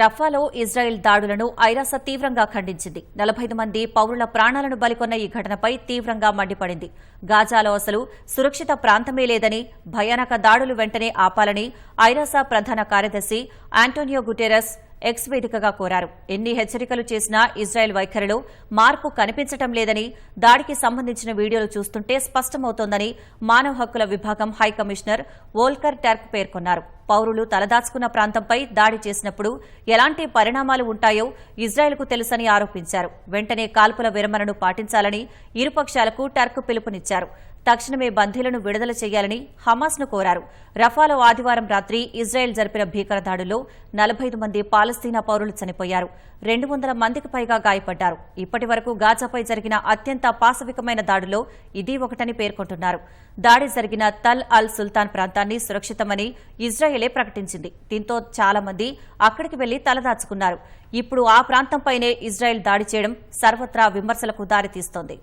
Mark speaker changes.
Speaker 1: రఫాలో Israel దాడులను ఐరాస తీవ్రంగా ఖండించింది. నలభై మంది పౌరుల ప్రాణాలను బలికొన్న ఈ ఘటనపై తీవ్రంగా మండిపడింది. గాజాలో అసలు సురక్షిత ప్రాంతమే లేదని భయానక దాడులు వెంటనే ఆపాలని ఐరాస ప్రధాన కార్యదర్శి ఆంటోనియో గుటెరస్ ఎక్స్ వేదికగా కోరారు. ఎన్ని హెచ్చరికలు చేసినా ఇజ్రాయెల్ వైఖరిలో మార్పు కనిపించటం లేదని దాడికి సంబంధించిన వీడియోలు చూస్తుంటే స్పష్టమవుతోందని మానవ హక్కుల విభాగం హైకమిషనర్ వోల్కర్ టర్క్ పేర్కొన్నారు. పౌరులు తలదాచుకున్న ప్రాంతంపై దాడి చేసినప్పుడు ఎలాంటి పరిణామాలు ఉంటాయో ఇజ్రాయెల్కు తెలుసని ఆరోపించారు. వెంటనే కాల్పుల విరమణను పాటించాలని ఇరుపక్షాలకు టర్క్ పిలుపునిచ్చారు. తక్షణమే బందీలను విడుదల చేయాలని హమాస్ను కోరారు. రఫాలో ఆదివారం రాత్రి ఇజ్రాయెల్ జరిపిన భీకర దాడుల్లో నలభై మంది పాలస్తీనా పౌరులు చనిపోయారు. రెండు వందల మందికి పైగా గాయపడ్డారు. ఇప్పటి వరకు గాజాపై జరిగిన అత్యంత పాశవికమైన దాడిలో ఇది ఒకటని పేర్కొంటున్నారు. దాడి జరిగిన తల్ అల్ సుల్తాన్ ప్రాంతాన్ని సురక్షితమని ఇజ్రాయెలే ప్రకటించింది. దీంతో చాలా మంది అక్కడికి వెళ్ళి తలదాచుకున్నారు. ఇప్పుడు ఆ ప్రాంతంపైనే ఇజ్రాయెల్ దాడి చేయడం సర్వత్రా విమర్శలకు దారితీస్తోంది.